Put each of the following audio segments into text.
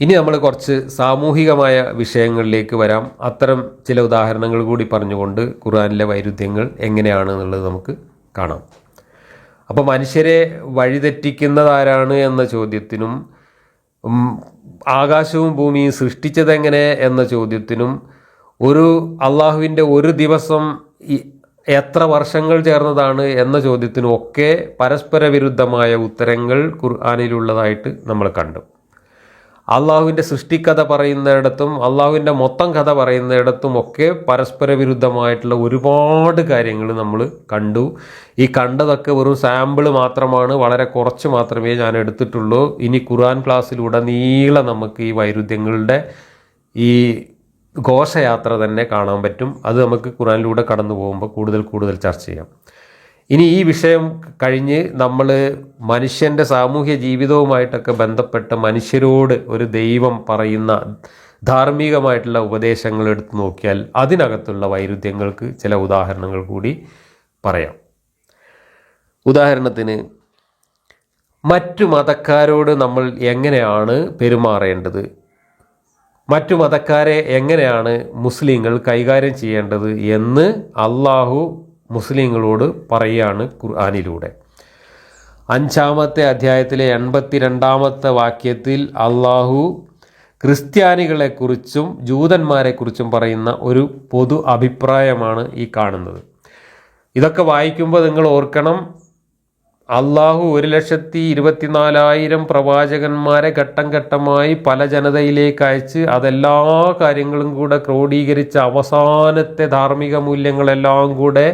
ഇനി നമ്മൾ കുറച്ച് സാമൂഹികമായ വിഷയങ്ങളിലേക്ക് വരാം. അത്തരം ചില ഉദാഹരണങ്ങൾ കൂടി പറഞ്ഞുകൊണ്ട് ഖുർആനിലെ വൈരുദ്ധ്യങ്ങൾ എങ്ങനെയാണ് എന്നുള്ളത് നമുക്ക് കാണാം. അപ്പോൾ മനുഷ്യരെ വഴിതെറ്റിക്കുന്നതാരാണ് എന്ന ചോദ്യത്തിനും ആകാശവും ഭൂമിയും സൃഷ്ടിച്ചതെങ്ങനെ എന്ന ചോദ്യത്തിനും ഒരു അള്ളാഹുവിന്റെ ഒരു ദിവസം എത്ര വർഷങ്ങൾ ചേർന്നതാണ് എന്ന ചോദ്യത്തിനും ഒക്കെ പരസ്പര വിരുദ്ധമായ ഉത്തരങ്ങൾ ഖുർആാനിലുള്ളതായിട്ട് നമ്മൾ കണ്ടു. അള്ളാഹുവിന്റെ സൃഷ്ടിക്കഥ പറയുന്നിടത്തും അള്ളാഹുവിന്റെ മൊത്തം കഥ പറയുന്നിടത്തും ഒക്കെ പരസ്പര വിരുദ്ധമായിട്ടുള്ള ഒരുപാട് കാര്യങ്ങൾ നമ്മൾ കണ്ടു. ഈ കണ്ടതൊക്കെ വെറും സാമ്പിൾ മാത്രമാണ്. വളരെ കുറച്ച് മാത്രമേ ഞാൻ എടുത്തിട്ടുള്ളൂ. ഇനി ഖുർആൻ ക്ലാസ്സിലൂടെ നീളെ നമുക്ക് ഈ വൈരുദ്ധ്യങ്ങളുടെ ഈ ഘോഷയാത്ര തന്നെ കാണാൻ പറ്റും. അത് നമുക്ക് ഖുറാനിലൂടെ കടന്നു പോകുമ്പോൾ കൂടുതൽ കൂടുതൽ ചർച്ച ചെയ്യാം. ഇനി ഈ വിഷയം കഴിഞ്ഞ് നമ്മൾ മനുഷ്യന്റെ സാമൂഹ്യ ജീവിതവുമായിട്ടൊക്കെ ബന്ധപ്പെട്ട് മനുഷ്യരോട് ഒരു ദൈവം പറയുന്ന ധാർമ്മികമായിട്ടുള്ള ഉപദേശങ്ങൾ എടുത്തു നോക്കിയാൽ അതിനകത്തുള്ള വൈരുദ്ധ്യങ്ങൾക്ക് ചില ഉദാഹരണങ്ങൾ കൂടി പറയാം. ഉദാഹരണത്തിന് മറ്റു മതക്കാരോട് നമ്മൾ എങ്ങനെയാണ് പെരുമാറേണ്ടത്? മറ്റു മതക്കാരെ എങ്ങനെയാണ് മുസ്ലിങ്ങൾ കൈകാര്യം ചെയ്യേണ്ടത് എന്ന് അള്ളാഹു മുസ്ലിങ്ങളോട് പറയുകയാണ് ഖുർആാനിലൂടെ. അഞ്ചാമത്തെ അധ്യായത്തിലെ എൺപത്തിരണ്ടാമത്തെ വാക്യത്തിൽ അള്ളാഹു ക്രിസ്ത്യാനികളെക്കുറിച്ചും ജൂതന്മാരെക്കുറിച്ചും പറയുന്ന ഒരു പൊതു അഭിപ്രായമാണ് ഈ കാണുന്നത്. ഇതൊക്കെ വായിക്കുമ്പോൾ നിങ്ങൾ ഓർക്കണം അള്ളാഹു ഒരു ലക്ഷത്തി ഇരുപത്തിനാലായിരം പ്രവാചകന്മാരെ ഘട്ടം ഘട്ടമായി പല ജനതയിലേക്ക് അയച്ച് അതെല്ലാ കാര്യങ്ങളും കൂടെ ക്രോഡീകരിച്ച അവസാനത്തെ ധാർമ്മിക മൂല്യങ്ങളെല്ലാം കൂടെ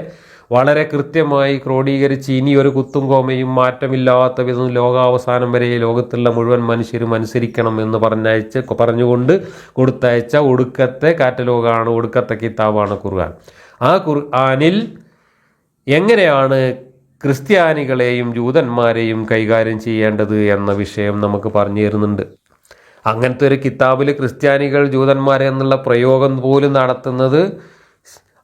വളരെ കൃത്യമായി ക്രോഡീകരിച്ച് ഇനി ഒരു കുത്തും കോമയും മാറ്റമില്ലാത്ത വിധം ലോകാവസാനം വരെ ലോകത്തുള്ള മുഴുവൻ മനുഷ്യരും അനുസരിക്കണം എന്ന് പറഞ്ഞയച്ച് പറഞ്ഞുകൊണ്ട് കൊടുത്തയച്ച ഒടുക്കത്തെ കാറ്റലോഗാണ് ഒടുക്കത്തെ കിതാബാണ് ഖുർആൻ. ആ ഖുർആനിൽ എങ്ങനെയാണ് ക്രിസ്ത്യാനികളെയും ജൂതന്മാരെയും കൈകാര്യം ചെയ്യേണ്ടത് എന്ന വിഷയം നമുക്ക് പറഞ്ഞു തരുന്നുണ്ട്. അങ്ങനത്തെ ഒരു കിതാബിൽ ക്രിസ്ത്യാനികൾ ജൂതന്മാരെ എന്നുള്ള പ്രയോഗം പോലും നടത്തുന്നത്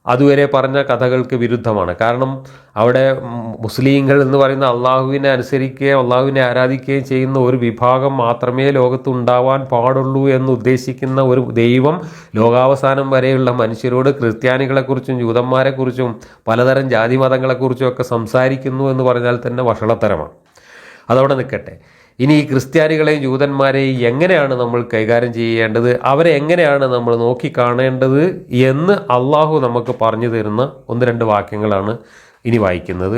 അതുവരെ പറഞ്ഞ കഥകൾക്ക് വിരുദ്ധമാണ്. കാരണം അവിടെ മുസ്ലിങ്ങൾ എന്ന് പറയുന്ന അള്ളാഹുവിനെ അനുസരിക്കുകയും അള്ളാഹുവിനെ ആരാധിക്കുകയും ചെയ്യുന്ന ഒരു വിഭാഗം മാത്രമേ ലോകത്ത് ഉണ്ടാവാൻ പാടുള്ളൂ എന്ന് ഉദ്ദേശിക്കുന്ന ഒരു ദൈവം ലോകാവസാനം വരെയുള്ള മനുഷ്യരോട് ക്രിസ്ത്യാനികളെക്കുറിച്ചും ജൂതന്മാരെക്കുറിച്ചും പലതരം ജാതി മതങ്ങളെക്കുറിച്ചും ഒക്കെ സംസാരിക്കുന്നു എന്ന് പറഞ്ഞാൽ തന്നെ വഷളത്തരമാണ്. അതവിടെ നിൽക്കട്ടെ. ഇനി ഈ ക്രിസ്ത്യാനികളെയും ജൂതന്മാരെയും എങ്ങനെയാണ് നമ്മൾ കൈകാര്യം ചെയ്യേണ്ടത്? അവരെ എങ്ങനെയാണ് നമ്മൾ നോക്കി കാണേണ്ടത് എന്ന് അള്ളാഹു നമുക്ക് പറഞ്ഞു തരുന്ന ഒന്ന് രണ്ട് വാക്യങ്ങളാണ് ഇനി വായിക്കുന്നത്.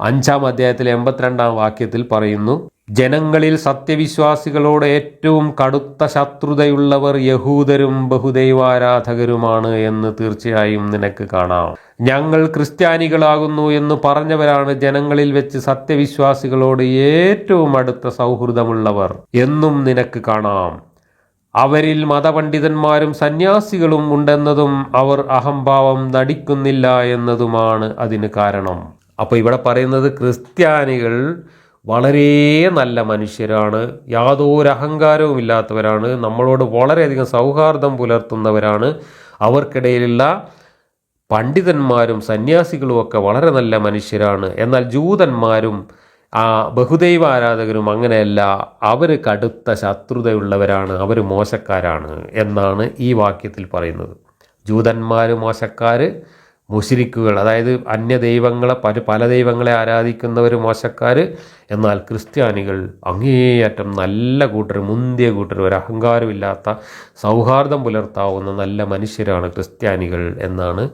അഞ്ചാം അധ്യായത്തിലെ എൺപത്തിരണ്ടാം വാക്യത്തിൽ പറയുന്നു ജനങ്ങളിൽ സത്യവിശ്വാസികളോട് ഏറ്റവും കടുത്ത ശത്രുതയുള്ളവർ യഹൂദരും ബഹുദൈവാരാധകരുമാണ് എന്ന് തീർച്ചയായും നിനക്ക് കാണാം. ഞങ്ങൾ ക്രിസ്ത്യാനികളാകുന്നു എന്ന് പറഞ്ഞവരാണ് ജനങ്ങളിൽ വെച്ച് സത്യവിശ്വാസികളോട് ഏറ്റവും അടുത്ത സൗഹൃദമുള്ളവർ എന്നും നിനക്ക് കാണാം. അവരിൽ മതപണ്ഡിതന്മാരും സന്യാസികളും ഉണ്ടെന്നതും അവർ അഹംഭാവം നടിക്കുന്നില്ല എന്നതുമാണ് അതിന് കാരണം. അപ്പോൾ ഇവിടെ പറയുന്നത് ക്രിസ്ത്യാനികൾ വളരെ നല്ല മനുഷ്യരാണ്. യാതൊരു അഹങ്കാരവും ഇല്ലാത്തവരാണ് നമ്മളോട് വളരെയധികം സൗഹാർദ്ദം പുലർത്തുന്നവരാണ്. അവർക്കിടയിലുള്ള പണ്ഡിതന്മാരും സന്യാസികളുമൊക്കെ വളരെ നല്ല മനുഷ്യരാണ്. എന്നാൽ ജൂതന്മാരും ആ ബഹുദൈവ ആരാധകരും അങ്ങനെയല്ല. അവർ കടുത്ത ശത്രുതയുള്ളവരാണ്. അവർ മോശക്കാരാണ് എന്നാണ് ഈ വാക്യത്തിൽ പറയുന്നത്. ജൂതന്മാർ മോശക്കാർ മുഷിരിക്കുകൾ അതായത് അന്യ ദൈവങ്ങളെ പല പല ദൈവങ്ങളെ ആരാധിക്കുന്നവർ മോശക്കാർ. എന്നാൽ ക്രിസ്ത്യാനികൾ അങ്ങേയറ്റം നല്ല കൂട്ടർ മുന്തിയ കൂട്ടർ ഒരു അഹങ്കാരമില്ലാത്ത സൗഹാർദ്ദം പുലർത്താവുന്ന നല്ല മനുഷ്യരാണ് ക്രിസ്ത്യാനികൾ എന്നാണ്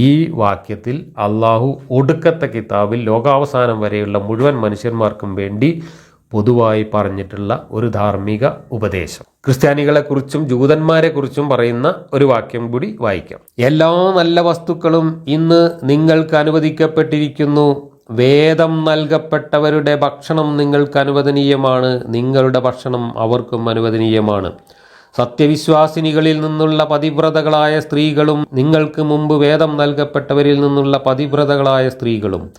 ഈ വാക്യത്തിൽ അള്ളാഹു ഒടുക്കത്തെ കിതാബിൽ ലോകാവസാനം വരെയുള്ള മുഴുവൻ മനുഷ്യന്മാർക്കും വേണ്ടി പൊതുവായി പറഞ്ഞിട്ടുള്ള ഒരു ധാർമ്മിക ഉപദേശം. ക്രിസ്ത്യാനികളെക്കുറിച്ചും ജൂതന്മാരെക്കുറിച്ചും പറയുന്ന ഒരു വാക്യം കൂടി വായിക്കാം. എല്ലാ നല്ല വസ്തുക്കളും ഇന്ന് നിങ്ങൾക്ക് അനുവദിക്കപ്പെട്ടിരിക്കുന്നു. വേദം നൽകപ്പെട്ടവരുടെ ഭക്ഷണം നിങ്ങൾക്ക് അനുവദനീയമാണ്. നിങ്ങളുടെ ഭക്ഷണം അവർക്കും അനുവദനീയമാണ്. സത്യവിശ്വാസിനികളിൽ നിന്നുള്ള പതിവ്രതകളായ സ്ത്രീകളും നിങ്ങൾക്ക് മുമ്പ് വേദം നൽകപ്പെട്ടവരിൽ നിന്നുള്ള പതിവ്രതകളായ സ്ത്രീകളും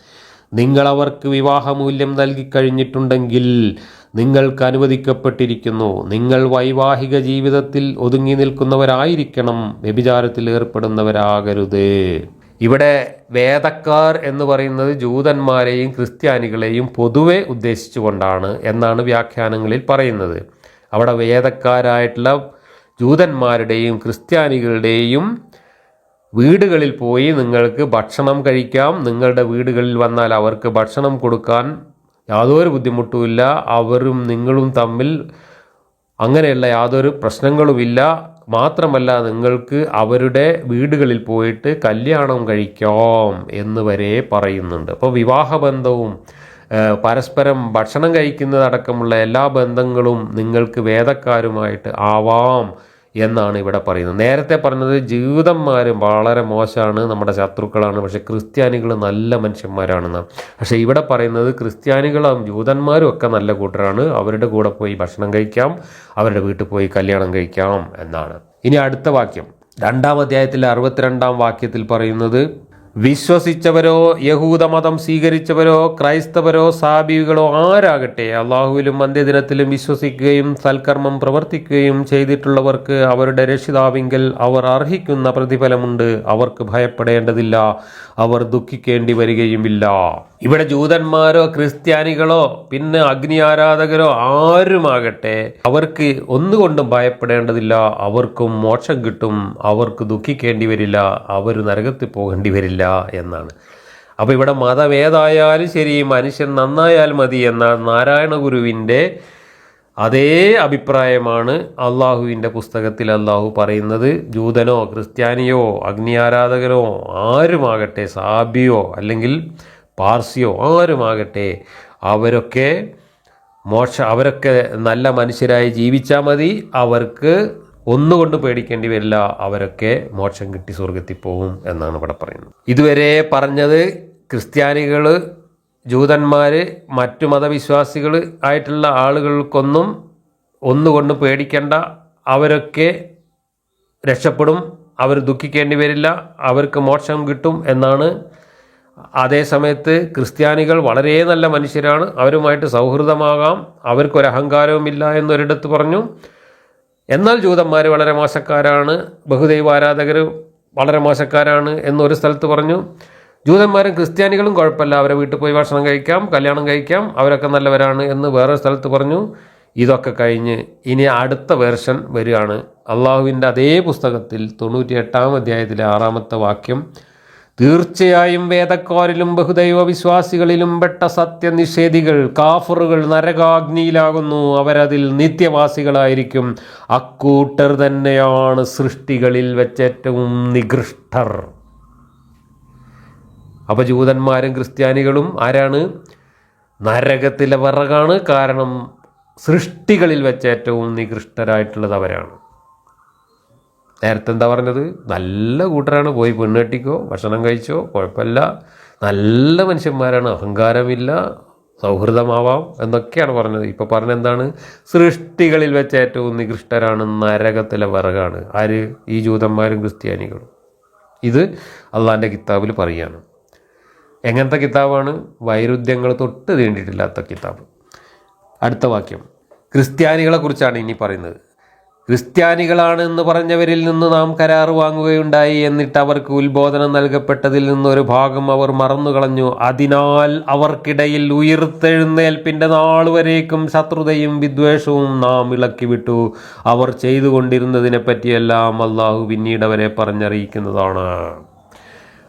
നിങ്ങൾ അവർക്ക് വിവാഹമൂല്യം നൽകിക്കഴിഞ്ഞിട്ടുണ്ടെങ്കിൽ നിങ്ങൾക്ക് അനുവദിക്കപ്പെട്ടിരിക്കുന്നു. നിങ്ങൾ വൈവാഹിക ജീവിതത്തിൽ ഒതുങ്ങി നിൽക്കുന്നവരായിരിക്കണം. വ്യഭിചാരത്തിൽ ഏർപ്പെടുന്നവരാകരുത്. ഇവിടെ വേദക്കാർ എന്ന് പറയുന്നത് ജൂതന്മാരെയും ക്രിസ്ത്യാനികളെയും പൊതുവെ ഉദ്ദേശിച്ചുകൊണ്ടാണ് എന്നാണ് വ്യാഖ്യാനങ്ങളിൽ പറയുന്നത്. അവിടെ വേദക്കാരായിട്ടുള്ള ജൂതന്മാരുടെയും ക്രിസ്ത്യാനികളുടെയും വീടുകളിൽ പോയി നിങ്ങൾക്ക് ഭക്ഷണം കഴിക്കാം. നിങ്ങളുടെ വീടുകളിൽ വന്നാൽ അവർക്ക് ഭക്ഷണം കൊടുക്കാൻ യാതൊരു ബുദ്ധിമുട്ടുമില്ല അവരും നിങ്ങളും തമ്മിൽ അങ്ങനെയുള്ള യാതൊരു പ്രശ്നങ്ങളുമില്ല മാത്രമല്ല നിങ്ങൾക്ക് അവരുടെ വീടുകളിൽ പോയിട്ട് കല്യാണം കഴിക്കാം എന്ന് വരെ പറയുന്നുണ്ട്. അപ്പോൾ വിവാഹബന്ധവും പരസ്പരം ഭക്ഷണം കഴിക്കുന്നതടക്കമുള്ള എല്ലാ ബന്ധങ്ങളും നിങ്ങൾക്ക് വേദക്കാരുമായിട്ട് ആവാം. എന്നാണ് ഇവിടെ പറയുന്നത്. നേരത്തെ പറഞ്ഞത് ജീവിതന്മാരും വളരെ മോശമാണ് നമ്മുടെ ശത്രുക്കളാണ് പക്ഷെ ക്രിസ്ത്യാനികൾ നല്ല മനുഷ്യന്മാരാണെന്ന്. പക്ഷേ ഇവിടെ പറയുന്നത് ക്രിസ്ത്യാനികളും ജൂതന്മാരും ഒക്കെ നല്ല കൂട്ടരാണ്. അവരുടെ കൂടെ പോയി ഭക്ഷണം കഴിക്കാം അവരുടെ വീട്ടിൽ പോയി കല്യാണം കഴിക്കാം എന്നാണ്. ഇനി അടുത്ത വാക്യം. രണ്ടാം അധ്യായത്തിലെ അറുപത്തിരണ്ടാം വാക്യത്തിൽ പറയുന്നത് വിശ്വസിച്ചവരോ യഹൂദമതം സ്വീകരിച്ചവരോ ക്രൈസ്തവരോ സാബികളോ ആരാകട്ടെ അള്ളാഹുവിലും അന്ത്യദിനത്തിലും വിശ്വസിക്കുകയും സൽക്കർമ്മം പ്രവർത്തിക്കുകയും ചെയ്തിട്ടുള്ളവർക്ക് അവരുടെ രക്ഷിതാവിങ്കൽ അവർ അർഹിക്കുന്ന പ്രതിഫലമുണ്ട്. അവർക്ക് ഭയപ്പെടേണ്ടതില്ല. അവർ ദുഃഖിക്കേണ്ടി വരികയുമില്ല. ഇവിടെ ജൂതന്മാരോ ക്രിസ്ത്യാനികളോ പിന്നെ അഗ്നി ആരാധകരോ ആരുമാകട്ടെ അവർക്ക് ഒന്നുകൊണ്ടും ഭയപ്പെടേണ്ടതില്ല. അവർക്കും മോക്ഷം കിട്ടും. അവർക്ക് ദുഃഖിക്കേണ്ടി വരില്ല. അവർ നരകത്തിൽ പോകേണ്ടി വരില്ല എന്നാണ്. അപ്പോൾ ഇവിടെ മതം ഏതായാലും ശരി മനുഷ്യൻ നന്നായാൽ മതി എന്ന നാരായണ ഗുരുവിന്റെ അതേ അഭിപ്രായമാണ് അള്ളാഹുവിന്റെ പുസ്തകത്തിൽ അള്ളാഹു പറയുന്നത്. ജൂതനോ ക്രിസ്ത്യാനിയോ അഗ്നി ആരാധകനോ ആരുമാകട്ടെ സാബിയോ അല്ലെങ്കിൽ പാർസിയോ ആരുമാകട്ടെ അവരൊക്കെ മോശ അവരൊക്കെ നല്ല മനുഷ്യരായി ജീവിച്ചാൽ മതി അവർക്ക് ഒന്നുകൊണ്ട് പേടിക്കേണ്ടി വരില്ല അവരൊക്കെ മോക്ഷം കിട്ടി സ്വർഗത്തിൽ പോകും എന്നാണ് ഇവിടെ പറയുന്നത്. ഇതുവരെ പറഞ്ഞത് ക്രിസ്ത്യാനികൾ ജൂതന്മാർ മറ്റു മതവിശ്വാസികൾ ആയിട്ടുള്ള ആളുകൾക്കൊന്നും ഒന്നുകൊണ്ട് പേടിക്കേണ്ട അവരൊക്കെ രക്ഷപ്പെടും അവർ ദുഃഖിക്കേണ്ടി വരില്ല അവർക്ക് മോക്ഷം കിട്ടും എന്നാണ് അതേ സമയത്ത് ക്രിസ്ത്യാനികൾ വളരെ നല്ല മനുഷ്യരാണ്. അവരുമായിട്ട് സൗഹൃദമാകാം. അവർക്കൊരു അഹങ്കാരവുമില്ല എന്നൊരിടത്ത് പറഞ്ഞു. എന്നാൽ ജൂതന്മാർ വളരെ മോശക്കാരാണ്. ബഹുദൈവ ആരാധകർ വളരെ മോശക്കാരാണ് എന്നൊരു സ്ഥലത്ത് പറഞ്ഞു. ജൂതന്മാരും ക്രിസ്ത്യാനികളും കുഴപ്പമില്ല. അവരെ വീട്ടിൽ പോയി ഭക്ഷണം കഴിക്കാം കല്യാണം കഴിക്കാം. അവരൊക്കെ നല്ലവരാണ് എന്ന് വേറൊരു സ്ഥലത്ത് പറഞ്ഞു. ഇതൊക്കെ കഴിഞ്ഞ് ഇനി അടുത്ത വേർഷൻ വരികയാണ്. അള്ളാഹുവിന്റെ അതേ പുസ്തകത്തിൽ തൊണ്ണൂറ്റി എട്ടാം അധ്യായത്തിലെ ആറാമത്തെ വാക്യം. തീർച്ചയായും വേദക്കാരിലും ബഹുദൈവ വിശ്വാസികളിലും പെട്ട സത്യനിഷേധികൾ കാഫറുകൾ നരകാഗ്നിയിലാകുന്നു. അവരതിൽ നിത്യവാസികളായിരിക്കും. അക്കൂട്ടർ തന്നെയാണ് സൃഷ്ടികളിൽ വെച്ചേറ്റവും നികൃഷ്ടർ. അപ്പൊ ജൂതന്മാരും ക്രിസ്ത്യാനികളും ആരാണ്? നരകത്തിലെ വിറകാണ്. കാരണം സൃഷ്ടികളിൽ വെച്ചേറ്റവും നികൃഷ്ടരായിട്ടുള്ളത് അവരാണ്. നേരത്തെ എന്താ പറഞ്ഞത്? നല്ല കൂട്ടരാണ്. പോയി പെണ്ണെട്ടിക്കോ ഭക്ഷണം കഴിച്ചോ കുഴപ്പമില്ല. നല്ല മനുഷ്യന്മാരാണ്. അഹങ്കാരമില്ല. സൗഹൃദമാവാം എന്നൊക്കെയാണ് പറഞ്ഞത്. ഇപ്പോൾ പറഞ്ഞ എന്താണ്? സൃഷ്ടികളിൽ വെച്ച് ഏറ്റവും നികൃഷ്ടരാണ് നരകത്തിലെ വിറകാണ്. ആര്? ഈ ജൂതന്മാരും ക്രിസ്ത്യാനികളും. ഇത് അള്ളാന്റെ കിതാബിൽ പറയുകയാണ് എങ്ങനത്തെ കിതാബാണ്? വൈരുദ്ധ്യങ്ങൾ തൊട്ട് തീണ്ടിയിട്ടില്ലാത്ത കിതാബ്. അടുത്ത വാക്യം. ക്രിസ്ത്യാനികളെക്കുറിച്ചാണ് ഇനി പറയുന്നത്. ക്രിസ്ത്യാനികളാണ് എന്ന് പറഞ്ഞവരിൽ നിന്ന് നാം കരാർ വാങ്ങുകയുണ്ടായി എന്നിട്ട് അവർക്ക് ഉത്ബോധനം നൽകപ്പെട്ടതിൽ നിന്നൊരു ഭാഗം അവർ മറന്നുകളഞ്ഞു. അതിനാൽ അവർക്കിടയിൽ ഉയർത്തെഴുന്നേൽപ്പിന്റെ നാൾ വരേക്കും ശത്രുതയും വിദ്വേഷവും നാം ഇളക്കി വിട്ടു അവർ ചെയ്തുകൊണ്ടിരുന്നതിനെ പറ്റിയെല്ലാം അള്ളാഹു പിന്നീട് അവരെ പറഞ്ഞറിയിക്കുന്നതാണ്.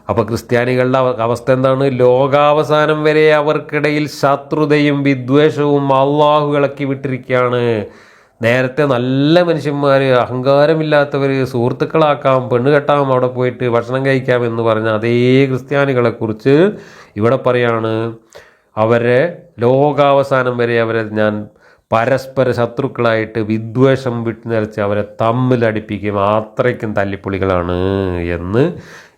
അപ്പോൾ ക്രിസ്ത്യാനികളുടെ അവസ്ഥ എന്താണ്? ലോകാവസാനം വരെ അവർക്കിടയിൽ ശത്രുതയും വിദ്വേഷവും അള്ളാഹു ഇളക്കി വിട്ടിരിക്കുകയാണ് നേരത്തെ നല്ല മനുഷ്യന്മാർ അഹങ്കാരമില്ലാത്തവർ സുഹൃത്തുക്കളാക്കാം പെണ്ണ് കെട്ടാം അവിടെ പോയിട്ട് ഭക്ഷണം കഴിക്കാം എന്ന് പറഞ്ഞ അതേ ക്രിസ്ത്യാനികളെക്കുറിച്ച് ഇവിടെ പറയാണ്. അവരെ ലോകാവസാനം വരെ അവരെ ഞാൻ പരസ്പര ശത്രുക്കളായിട്ട് വിദ്വേഷം വിട്ടു നിറച്ച് അവരെ തമ്മിലടിപ്പിക്കും അത്രയ്ക്കും തല്ലിപ്പൊളികളാണ് എന്ന്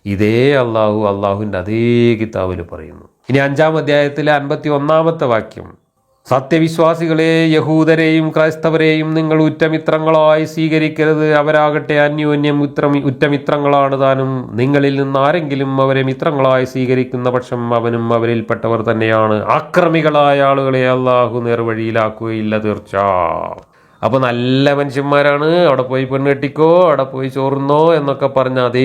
ഇതേ അള്ളാഹു അള്ളാഹുവിന്റെ അതേ കിതാബിൽ പറയുന്നു. ഇനി അഞ്ചാം അധ്യായത്തിലെ അൻപത്തി ഒന്നാമത്തെ വാക്യം. സത്യവിശ്വാസികളെ യഹൂദരെയും ക്രൈസ്തവരെയും നിങ്ങൾ ഉറ്റമിത്രങ്ങളായി സ്വീകരിക്കരുത്. അവരാകട്ടെ അന്യോന്യം ഉത്ര ഉറ്റമിത്രങ്ങളാണ് താനും. നിങ്ങളിൽ നിന്ന് ആരെങ്കിലും അവരെ മിത്രങ്ങളായി സ്വീകരിക്കുന്ന പക്ഷം അവനും അവരിൽപ്പെട്ടവർ തന്നെയാണ്. ആക്രമികളായ ആളുകളെ അള്ളാഹു നേർവഴിയിലാക്കുകയില്ല തീർച്ച അപ്പോൾ നല്ല മനുഷ്യന്മാരാണ്. അവിടെ പോയി പെണ്ണ് കെട്ടിക്കോ അവിടെ പോയി ചോറുന്നോ എന്നൊക്കെ പറഞ്ഞ അതേ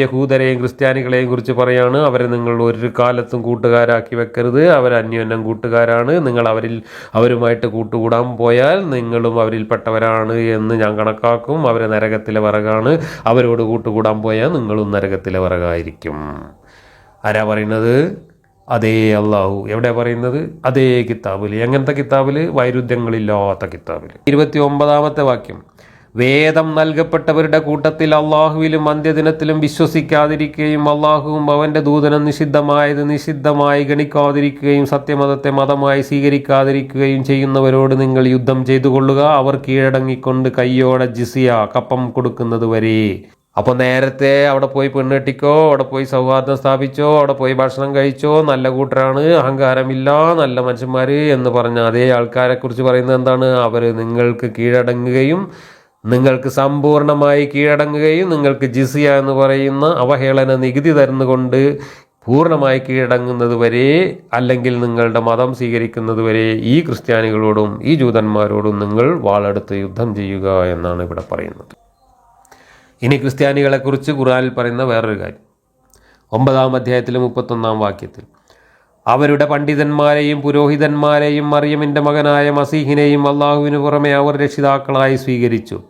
യഹൂദരെയും ക്രിസ്ത്യാനികളെയും കുറിച്ച് പറയാണ്. അവരെ നിങ്ങൾ ഒരു കാലത്തും കൂട്ടുകാരാക്കി വെക്കരുത്. അവർ അന്യോന്യം കൂട്ടുകാരാണ്. നിങ്ങൾ അവരിൽ അവരുമായിട്ട് കൂട്ടുകൂടാൻ പോയാൽ നിങ്ങളും അവരിൽപ്പെട്ടവരാണ് എന്ന് ഞാൻ കണക്കാക്കും. അവരെ നരകത്തിലെ വിറകാണ്. അവരോട് കൂട്ടുകൂടാൻ പോയാൽ നിങ്ങളും നരകത്തിലെ വിറകായിരിക്കും. ആരാ പറയുന്നത്? അതേ അള്ളാഹു എവിടെ പറയുന്നത്? അതേ കിതാബിൽ എങ്ങനത്തെ കിതാബിൽ വൈരുദ്ധ്യങ്ങളില്ലാത്ത കിതാബിൽ ഇരുപത്തി ഒമ്പതാമത്തെ വാക്യം. വേദം നൽകപ്പെട്ടവരുടെ കൂട്ടത്തിൽ അള്ളാഹുവിലും അന്ത്യദിനത്തിലും വിശ്വസിക്കാതിരിക്കുകയും അള്ളാഹുവും അവന്റെ ദൂതനം നിഷിദ്ധമായത് നിഷിദ്ധമായി ഗണിക്കാതിരിക്കുകയും സത്യമതത്തെ മതമായി സ്വീകരിക്കാതിരിക്കുകയും ചെയ്യുന്നവരോട് നിങ്ങൾ യുദ്ധം ചെയ്തു കൊള്ളുക അവർ കീഴടങ്ങിക്കൊണ്ട് കയ്യോടെ ജിസിയ കപ്പം കൊടുക്കുന്നത് വരെ അപ്പോൾ നേരത്തെ അവിടെ പോയി പെണ്ണെട്ടിക്കോ അവിടെ പോയി സൗഹാർദ്ദം സ്ഥാപിച്ചോ അവിടെ പോയി ഭക്ഷണം കഴിച്ചോ നല്ല കൂട്ടരാണ് അഹങ്കാരമില്ല നല്ല മനുഷ്യന്മാർ എന്ന് പറഞ്ഞ അതേ ആൾക്കാരെക്കുറിച്ച് പറയുന്നത് എന്താണ്? അവർ നിങ്ങൾക്ക് കീഴടങ്ങുകയും നിങ്ങൾക്ക് സമ്പൂർണമായി കീഴടങ്ങുകയും നിങ്ങൾക്ക് ജിസിയ എന്ന് പറയുന്ന അവഹേളന നികുതി തരുന്നുകൊണ്ട് പൂർണമായി കീഴടങ്ങുന്നത് വരെ അല്ലെങ്കിൽ നിങ്ങളുടെ മതം സ്വീകരിക്കുന്നത് വരെ ഈ ക്രിസ്ത്യാനികളോടും ഈ ജൂതന്മാരോടും നിങ്ങൾ വാളെടുത്ത് യുദ്ധം ചെയ്യുക എന്നാണ് ഇവിടെ പറയുന്നത്. ഇനി ക്രിസ്ത്യാനികളെക്കുറിച്ച് ഖുറാനിൽ പറയുന്ന വേറൊരു കാര്യം. ഒമ്പതാം അധ്യായത്തിലെ മുപ്പത്തൊന്നാം വാക്യത്തിൽ അവരുടെ പണ്ഡിതന്മാരെയും പുരോഹിതന്മാരെയും മറിയമിന്റെ മകനായ മസീഹിനെയും അള്ളാഹുവിന് പുറമെ അവർ രക്ഷിതാക്കളായി സ്വീകരിച്ചു.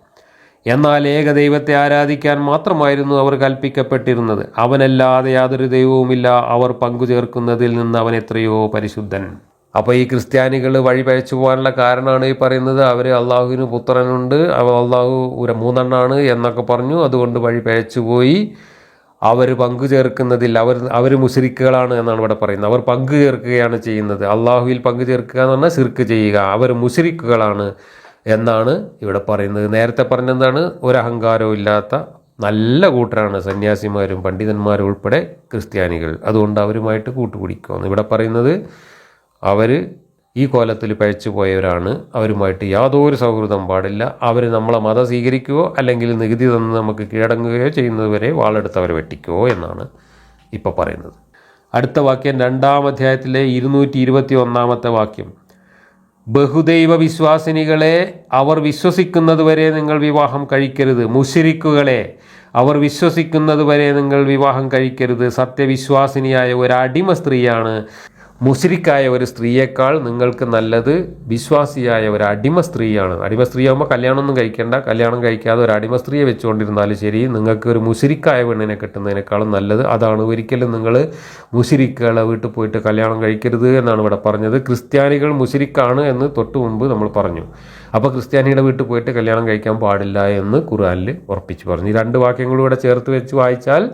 എന്നാൽ ഏകദൈവത്തെ ആരാധിക്കാൻ മാത്രമായിരുന്നു അവർ കൽപ്പിക്കപ്പെട്ടിരുന്നത്. അവനല്ലാതെ യാതൊരു ദൈവവുമില്ല. അവർ പങ്കുചേർക്കുന്നതിൽ നിന്ന് അവൻ എത്രയോ പരിശുദ്ധൻ. അപ്പോൾ ഈ ക്രിസ്ത്യാനികൾ വഴി പഴച്ചു പോകാനുള്ള കാരണമാണ് ഈ പറയുന്നത്. അവർ അള്ളാഹുവിന് പുത്രനുണ്ട്. അള്ളാഹു ഒരു മൂന്നെണ്ണാണ് എന്നൊക്കെ പറഞ്ഞു. അതുകൊണ്ട് വഴി പഴച്ചു പോയി. അവർ പങ്കു ചേർക്കുന്നതിൽ അവർ അവർ മുഷരിക്കുകളാണ് എന്നാണ് ഇവിടെ പറയുന്നത്. അവർ പങ്കു ചേർക്കുകയാണ് ചെയ്യുന്നത്. അള്ളാഹുവിൽ പങ്കു ചേർക്കുക എന്ന് പറഞ്ഞാൽ സിർക്ക് ചെയ്യുക. അവർ മുഷരിക്കുകളാണ് എന്നാണ് ഇവിടെ പറയുന്നത്. നേരത്തെ പറഞ്ഞെന്താണ്? ഒരു അഹങ്കാരവും ഇല്ലാത്ത നല്ല കൂട്ടരാണ് സന്യാസിമാരും പണ്ഡിതന്മാരും ഉൾപ്പെടെ ക്രിസ്ത്യാനികൾ. അതുകൊണ്ട് അവരുമായിട്ട് കൂട്ടുപിടിക്കുമെന്ന് ഇവിടെ പറയുന്നത്. അവർ ഈ കോലത്തിൽ പഴച്ചു പോയവരാണ് അവരുമായിട്ട് യാതൊരു സൗഹൃദം പാടില്ല. അവർ നമ്മളെ മതം സ്വീകരിക്കുകയോ അല്ലെങ്കിൽ നികുതി തന്ന് നമുക്ക് കീഴടങ്ങുകയോ ചെയ്യുന്നതുവരെ വാളെടുത്ത് വെട്ടിക്കുകയോ എന്നാണ് ഇപ്പോൾ പറയുന്നത്. അടുത്ത വാക്യം രണ്ടാം അധ്യായത്തിലെ ഇരുന്നൂറ്റി ഇരുപത്തി ഒന്നാമത്തെ വാക്യം. ബഹുദൈവ വിശ്വാസിനികളെ അവർ വിശ്വസിക്കുന്നതുവരെ നിങ്ങൾ വിവാഹം കഴിക്കരുത്. മുഷിരിക്കുകളെ അവർ വിശ്വസിക്കുന്നതുവരെ നിങ്ങൾ വിവാഹം കഴിക്കരുത്. സത്യവിശ്വാസിനിയായ ഒരു അടിമ സ്ത്രീയാണ്. മുസ്ലിക്കായ ഒരു സ്ത്രീയേക്കാൾ നിങ്ങൾക്ക് നല്ലത് വിശ്വാസിയായ ഒരു അടിമ സ്ത്രീയാണ്. അടിമ സ്ത്രീയാകുമ്പോൾ കല്യാണമൊന്നും കഴിക്കേണ്ട. കല്യാണം കഴിക്കാതെ ഒരു അടിമ സ്ത്രീയെ വെച്ചുകൊണ്ടിരുന്നാലും ശരി നിങ്ങൾക്ക് ഒരു മുസിരിക്കായ പെണ്ണിനെ കിട്ടുന്നതിനേക്കാളും നല്ലത് അതാണ്. ഒരിക്കലും നിങ്ങൾ മുസിരിക്കുകളെ വീട്ടിൽ പോയിട്ട് കല്യാണം കഴിക്കരുത് എന്നാണ് ഇവിടെ പറഞ്ഞത്. ക്രിസ്ത്യാനികൾ മുസിരിക്കാണ് എന്ന് തൊട്ട് മുമ്പ് നമ്മൾ പറഞ്ഞു. അപ്പോൾ ക്രിസ്ത്യാനിയുടെ വീട്ടിൽ പോയിട്ട് കല്യാണം കഴിക്കാൻ പാടില്ല എന്ന് ഖുർആാനിൽ ഉറപ്പിച്ച് പറഞ്ഞു. ഈ രണ്ട് വാക്യങ്ങളും ഇവിടെ ചേർത്ത് വെച്ച് വായിച്ചാൽ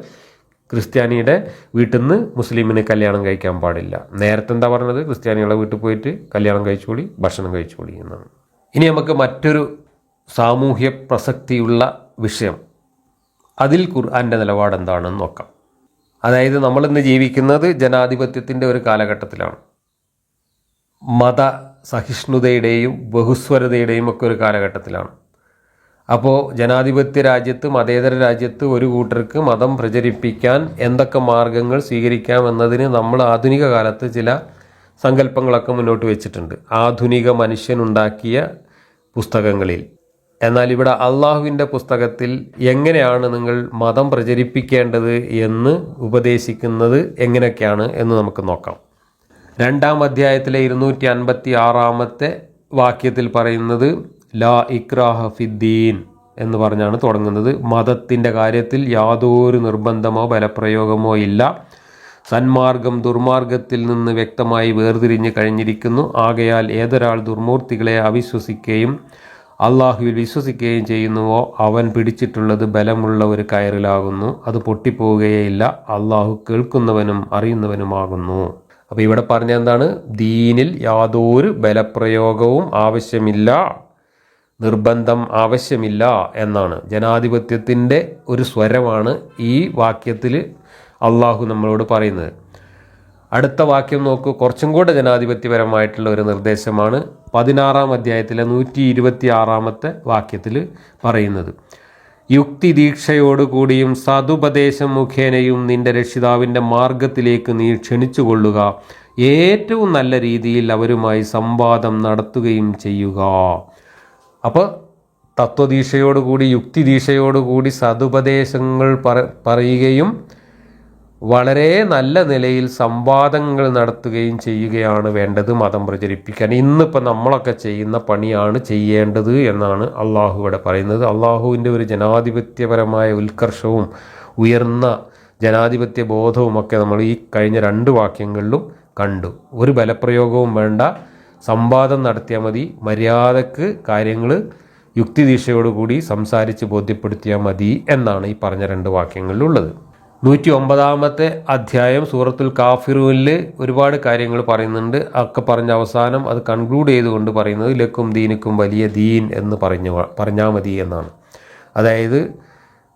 ക്രിസ്ത്യാനിയുടെ വീട്ടിൽ നിന്ന് മുസ്ലിമിന് കല്യാണം കഴിക്കാൻ പാടില്ല. നേരത്തെ എന്താ പറഞ്ഞത്? ക്രിസ്ത്യാനികളെ വീട്ടിൽ പോയിട്ട് കല്യാണം കഴിച്ചുകൂടി ഭക്ഷണം കഴിച്ചുകൂടി എന്നാണ്. ഇനി നമുക്ക് മറ്റൊരു സാമൂഹ്യ പ്രസക്തിയുള്ള വിഷയം. അതിൽ ഖുർആന്റെ നിലപാട് എന്താണെന്ന് നോക്കാം. അതായത് നമ്മളിന്ന് ജീവിക്കുന്നത് ജനാധിപത്യത്തിന്റെ ഒരു കാലഘട്ടത്തിലാണ്. മത സഹിഷ്ണുതയുടെയും ബഹുസ്വരതയുടെയും ഒക്കെ ഒരു കാലഘട്ടത്തിലാണ്. അപ്പോൾ ജനാധിപത്യ രാജ്യത്ത് മതേതര രാജ്യത്ത് ഒരു കൂട്ടർക്ക് മതം പ്രചരിപ്പിക്കാൻ എന്തൊക്കെ മാർഗങ്ങൾ സ്വീകരിക്കാം എന്നതിന് നമ്മൾ ആധുനിക കാലത്ത് ചില സങ്കല്പങ്ങളൊക്കെ മുന്നോട്ട് വെച്ചിട്ടുണ്ട്. ആധുനിക മനുഷ്യനുണ്ടാക്കിയ പുസ്തകങ്ങളിൽ. എന്നാൽ ഇവിടെ അള്ളാഹുവിന്റെ പുസ്തകത്തിൽ എങ്ങനെയാണ് നിങ്ങൾ മതം പ്രചരിപ്പിക്കേണ്ടത് എന്ന് ഉപദേശിക്കുന്നത് എങ്ങനെയൊക്കെയാണ് എന്ന് നമുക്ക് നോക്കാം. രണ്ടാം അധ്യായത്തിലെ ഇരുന്നൂറ്റി അൻപത്തി ആറാമത്തെ വാക്യത്തിൽ പറയുന്നത് ലാ ഇക്രാഹ ഫിദ്ദീൻ എന്ന് പറഞ്ഞാണ് തുടങ്ങുന്നത്. മതത്തിന്റെ കാര്യത്തിൽ യാതൊരു നിർബന്ധമോ ബലപ്രയോഗമോ ഇല്ല. സന്മാർഗം ദുർമാർഗത്തിൽ നിന്ന് വ്യക്തമായി വേർതിരിഞ്ഞ് കഴിഞ്ഞിരിക്കുന്നു. ആകയാൽ ഏതൊരാൾ ദുർമൂർത്തികളെ അവിശ്വസിക്കുകയും അള്ളാഹുവിൽ വിശ്വസിക്കുകയും ചെയ്യുന്നുവോ അവൻ പിടിച്ചിട്ടുള്ളത് ബലമുള്ള ഒരു കയറിലാകുന്നു. അത് പൊട്ടിപ്പോവുകയില്ല അള്ളാഹു കേൾക്കുന്നവനും അറിയുന്നവനുമാകുന്നു. അപ്പോൾ ഇവിടെ പറഞ്ഞ എന്താണ്? ദീനിൽ യാതൊരു ബലപ്രയോഗവും ആവശ്യമില്ല. നിർബന്ധം ആവശ്യമില്ല എന്നാണ്. ജനാധിപത്യത്തിന്റെ ഒരു സ്വരമാണ് ഈ വാക്യത്തിൽ അള്ളാഹു നമ്മളോട് പറയുന്നത്. അടുത്ത വാക്യം നോക്കൂ. കുറച്ചും കൂടെ ജനാധിപത്യപരമായിട്ടുള്ള ഒരു നിർദ്ദേശമാണ് പതിനാറാം അധ്യായത്തിലെ നൂറ്റി ഇരുപത്തി ആറാമത്തെ വാക്യത്തിൽ പറയുന്നത്. യുക്തി ദീക്ഷയോടുകൂടിയും സതുപദേശം മുഖേനയും നിന്റെ രക്ഷിതാവിന്റെ മാർഗത്തിലേക്ക് നീ ക്ഷണിച്ചുകൊള്ളുക. ഏറ്റവും നല്ല രീതിയിൽ അവരുമായി സംവാദം നടത്തുകയും ചെയ്യുക. അപ്പോൾ തത്വദീക്ഷയോടുകൂടി യുക്തിദീക്ഷയോടുകൂടി സതുപദേശങ്ങൾ പറ പറയുകയും വളരെ നല്ല നിലയിൽ സംവാദങ്ങൾ നടത്തുകയും ചെയ്യുകയാണ് വേണ്ടത് മതം പ്രചരിപ്പിക്കാൻ. ഇന്നിപ്പോൾ നമ്മളൊക്കെ ചെയ്യുന്ന പണിയാണ് ചെയ്യേണ്ടത് എന്നാണ് അള്ളാഹു ഇവിടെ പറയുന്നത്. അള്ളാഹുവിന്റെ ഒരു ജനാധിപത്യപരമായ ഉത്കർഷവും ഉയർന്ന ജനാധിപത്യ ബോധവും ഒക്കെ നമ്മൾ ഈ കഴിഞ്ഞ രണ്ട് വാക്യങ്ങളിലും കണ്ടു. ഒരു ബലപ്രയോഗവും വേണ്ട സംവാദം നടത്തിയാൽ മതി. മര്യാദയ്ക്ക് കാര്യങ്ങൾ യുക്തിദീക്ഷയോടുകൂടി സംസാരിച്ച് ബോധ്യപ്പെടുത്തിയാൽ മതി എന്നാണ് ഈ പറഞ്ഞ രണ്ട് വാക്യങ്ങളിലുള്ളത്. നൂറ്റി ഒമ്പതാമത്തെ അധ്യായം സൂറത്തുൽ കാഫിറുവിൽ ഒരുപാട് കാര്യങ്ങൾ പറയുന്നുണ്ട്. ഒക്കെ പറഞ്ഞ അവസാനം അത് കൺക്ലൂഡ് ചെയ്തുകൊണ്ട് പറയുന്നത് ലക്കും ദീനുക്കും വലിയ ദീൻ എന്ന് പറഞ്ഞു പറഞ്ഞാൽ മതി എന്നാണ്. അതായത്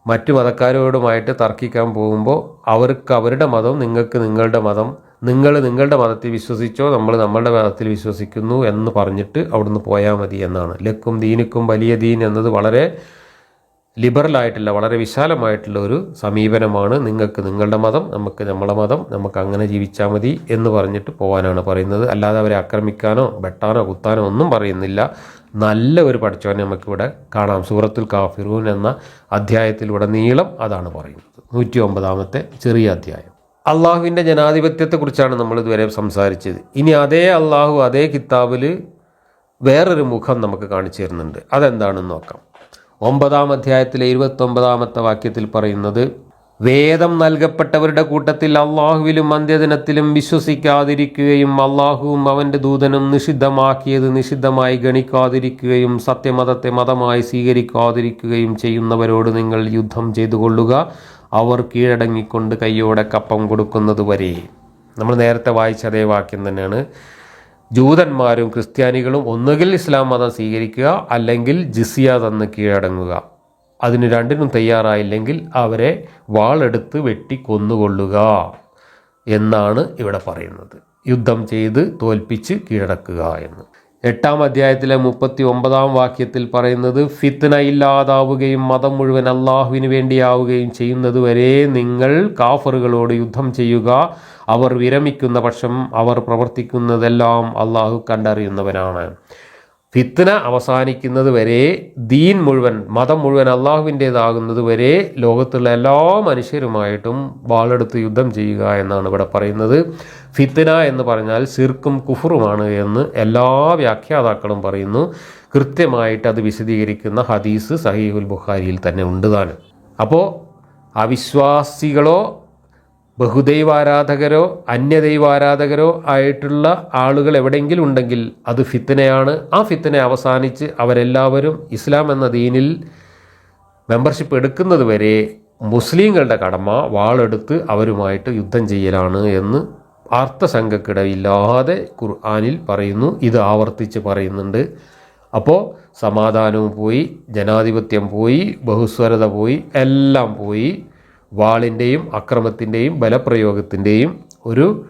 മറ്റു മതക്കാരോടുമായിട്ട് തർക്കിക്കാൻ പോകുമ്പോൾ അവർക്ക് അവരുടെ മതം നിങ്ങൾക്ക് നിങ്ങളുടെ മതം നിങ്ങൾ നിങ്ങളുടെ മതത്തിൽ വിശ്വസിച്ചോ നമ്മൾ നമ്മളുടെ മതത്തിൽ വിശ്വസിക്കുന്നു എന്ന് പറഞ്ഞിട്ട് അവിടുന്ന് പോയാൽ മതി എന്നാണ്. ലക്കും ദീനുക്കും വലിയ ദീൻ എന്നത് വളരെ ലിബറലായിട്ടുള്ള വളരെ വിശാലമായിട്ടുള്ള ഒരു സമീപനമാണ്. നിങ്ങൾക്ക് നിങ്ങളുടെ മതം നമുക്ക് നമ്മളെ മതം നമുക്ക് അങ്ങനെ ജീവിച്ചാൽ മതി എന്ന് പറഞ്ഞിട്ട് പോകാനാണ് പറയുന്നത്. അല്ലാതെ അവരെ ആക്രമിക്കാനോ വെട്ടാനോ കുത്താനോ ഒന്നും പറയുന്നില്ല. നല്ല ഒരു പഠിച്ചവനെ നമുക്കിവിടെ കാണാം. സൂറത്തുൽ കാഫിറൂൻ എന്ന അധ്യായത്തിലുടനീളം അതാണ് പറയുന്നത്. നൂറ്റി ഒമ്പതാമത്തെ ചെറിയ അധ്യായം. അള്ളാഹുവിന്റെ ജനാധിപത്യത്തെക്കുറിച്ചാണ് നമ്മൾ ഇതുവരെ സംസാരിച്ചത്. ഇനി അതേ അള്ളാഹു അതേ കിതാബിൽ വേറൊരു മുഖം നമുക്ക് കാണിച്ചു തരുന്നുണ്ട്. അതെന്താണെന്ന് നോക്കാം. ഒമ്പതാം അധ്യായത്തിലെ ഇരുപത്തൊമ്പതാമത്തെ വാക്യത്തിൽ പറയുന്നത് വേദം നൽകപ്പെട്ടവരുടെ കൂട്ടത്തിൽ അള്ളാഹുവിലും അന്ത്യദിനത്തിലും വിശ്വസിക്കാതിരിക്കുകയും അള്ളാഹുവും അവന്റെ ദൂതനും നിഷിദ്ധമാക്കിയത് നിഷിദ്ധമായി ഗണിക്കാതിരിക്കുകയും സത്യമതത്തെ മതമായി സ്വീകരിക്കാതിരിക്കുകയും ചെയ്യുന്നവരോട് നിങ്ങൾ യുദ്ധം ചെയ്തു കൊള്ളുക അവർ കീഴടങ്ങിക്കൊണ്ട് കയ്യോടെ കപ്പം കൊടുക്കുന്നത് വരെ. നമ്മൾ നേരത്തെ വായിച്ച അതേ വാക്യം തന്നെയാണ്. ജൂതന്മാരും ക്രിസ്ത്യാനികളും ഒന്നുകിൽ ഇസ്ലാം മതം സ്വീകരിക്കുക അല്ലെങ്കിൽ ജിസിയ തന്ന് കീഴടങ്ങുക. അതിന് രണ്ടിനും തയ്യാറായില്ലെങ്കിൽ അവരെ വാളെടുത്ത് വെട്ടി കൊന്നുകൊള്ളുക എന്നാണ് ഇവിടെ പറയുന്നത്. യുദ്ധം ചെയ്ത് തോൽപ്പിച്ച് കീഴടക്കുക എന്ന്. എട്ടാം അധ്യായത്തിലെ മുപ്പത്തി ഒമ്പതാം വാക്യത്തിൽ പറയുന്നത് ഫിത്ന ഇല്ലാതാവുകയും മതം മുഴുവൻ അള്ളാഹുവിന് വേണ്ടിയാവുകയും ചെയ്യുന്നത് വരെ നിങ്ങൾ കാഫറുകളോട് യുദ്ധം ചെയ്യുക. അവർ വിരമിക്കുന്ന പക്ഷം അവർ പ്രവർത്തിക്കുന്നതെല്ലാം അള്ളാഹു കണ്ടറിയുന്നവനാണ്. ഫിത്ന അവസാനിക്കുന്നത് വരെ ദീൻ മുഴുവൻ മതം മുഴുവൻ അള്ളാഹുവിന്റേതാകുന്നത് വരെ ലോകത്തുള്ള എല്ലാ മനുഷ്യരുമായിട്ടും വാളെടുത്ത് യുദ്ധം ചെയ്യുക എന്നാണ് ഇവിടെ പറയുന്നത്. ഫിത്ന എന്ന് പറഞ്ഞാൽ സിർക്കും കുഫറുമാണ് എന്ന് എല്ലാ വ്യാഖ്യാതാക്കളും പറയുന്നു. കൃത്യമായിട്ട് അത് വിശദീകരിക്കുന്ന ഹദീസ് സഹീഹുൽ ബുഖാരിയിൽ തന്നെ ഉണ്ട് താനും. അപ്പോൾ അവിശ്വാസികളോ ബഹുദൈവാരാധകരോ അന്യദൈവാരാധകരോ ആയിട്ടുള്ള ആളുകൾ എവിടെയെങ്കിലും ഉണ്ടെങ്കിൽ അത് ഫിത്തനയാണ്. ആ ഫിത്തനെ അവസാനിച്ച് അവരെല്ലാവരും ഇസ്ലാം എന്ന ദീനിൽ മെമ്പർഷിപ്പ് എടുക്കുന്നത് വരെ മുസ്ലിങ്ങളുടെ കടമ വാളെടുത്ത് അവരുമായിട്ട് യുദ്ധം ചെയ്യലാണ് എന്ന് അർത്ഥസംഘക്കിടയില്ലാതെ ഖുർആാനിൽ പറയുന്നു. ഇത് ആവർത്തിച്ച് പറയുന്നുണ്ട്. അപ്പോൾ സമാധാനവും പോയി ജനാധിപത്യം പോയി ബഹുസ്വരത പോയി എല്ലാം പോയി. വാളിന്റെയും അക്രമത്തിന്റെയും ബലപ്രയോഗത്തിന്റെയും ഒരു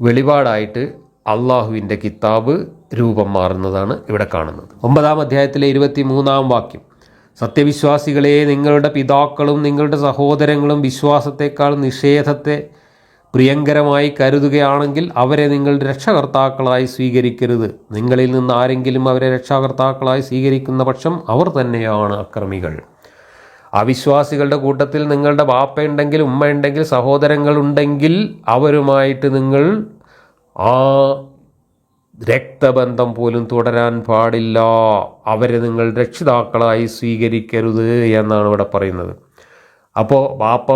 വെളിപാടായിട്ട് അള്ളാഹുവിന്റെ കിതാബ് രൂപം മാറുന്നതാണ് ഇവിടെ കാണുന്നത്. ഒമ്പതാം അധ്യായത്തിലെ ഇരുപത്തി മൂന്നാം വാക്യം. സത്യവിശ്വാസികളെ നിങ്ങളുടെ പിതാക്കളും നിങ്ങളുടെ സഹോദരങ്ങളും വിശ്വാസത്തെക്കാൾ നിഷേധത്തെ പ്രിയങ്കരമായി കരുതുകയാണെങ്കിൽ അവരെ നിങ്ങൾ രക്ഷകർത്താക്കളായി സ്വീകരിക്കരുത്. നിങ്ങളിൽ നിന്ന് ആരെങ്കിലും അവരെ രക്ഷാകർത്താക്കളായി സ്വീകരിക്കുന്ന പക്ഷം അവർ തന്നെയാണ് അക്രമികൾ. അവിശ്വാസികളുടെ കൂട്ടത്തിൽ നിങ്ങളുടെ വാപ്പയുണ്ടെങ്കിൽ ഉമ്മയുണ്ടെങ്കിൽ സഹോദരങ്ങളുണ്ടെങ്കിൽ അവരുമായിട്ട് നിങ്ങൾ ആ രക്തബന്ധം പോലും തുടരാൻ പാടില്ല. അവരെ നിങ്ങൾ രക്ഷിതാക്കളായി സ്വീകരിക്കരുത് എന്നാണ് ഇവിടെ പറയുന്നത്. അപ്പോൾ വാപ്പ